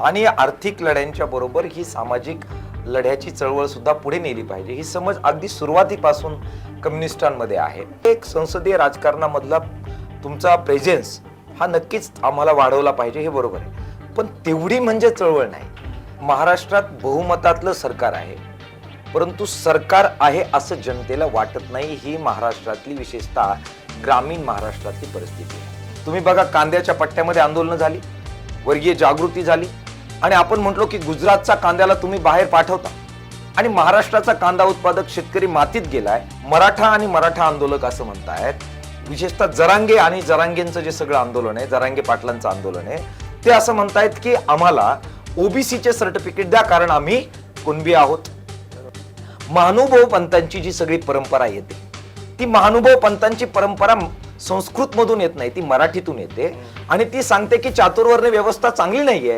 आणि आर्थिक लढ्यांच्या बरोबर ही सामाजिक लढ्याची चळवळ सुद्धा पुढे नेली पाहिजे. ही समज अगदी सुरुवातीपासून कम्युनिस्टांमध्ये आहे. एक संसदीय राजकारणामधला तुमचा प्रेझेन्स हा नक्कीच आम्हाला वाढवला पाहिजे हे बरोबर आहे. पण तेवढी म्हणजे चळवळ नाही. महाराष्ट्रात बहुमतातलं सरकार आहे. परंतु सरकार आहे असं जनतेला वाटत नाही ही महाराष्ट्रातली विशेषतः ग्रामीण महाराष्ट्रातली परिस्थिती आहे. तुम्ही बघा कांद्याच्या पट्ट्यामध्ये आंदोलनं झाली वर्गीय जागृती झाली आणि आपण म्हटलो की गुजरातचा कांद्याला तुम्ही बाहेर पाठवता. आणि महाराष्ट्राचा कांदा उत्पादक शेतकरी मातीत गेलाय मराठा आणि मराठा आंदोलक असं म्हणतायत. विशेषतः जरांगे आणि जरांगेंचं जे सगळं आंदोलन आहे जरांगे पाटलांचं आंदोलन आहे ते असं म्हणतायत की आम्हाला ओबीसीचे सर्टिफिकेट द्या कारण आम्ही कुणबी आहोत. महानुभाव पंतांची जी सगळी परंपरा येते ती महानुभाव पंतांची परंपरा संस्कृत मधून येत नाही ती मराठीतून येते. आणि ती सांगते की चातुर्वर्ण व्यवस्था चांगली नाहीये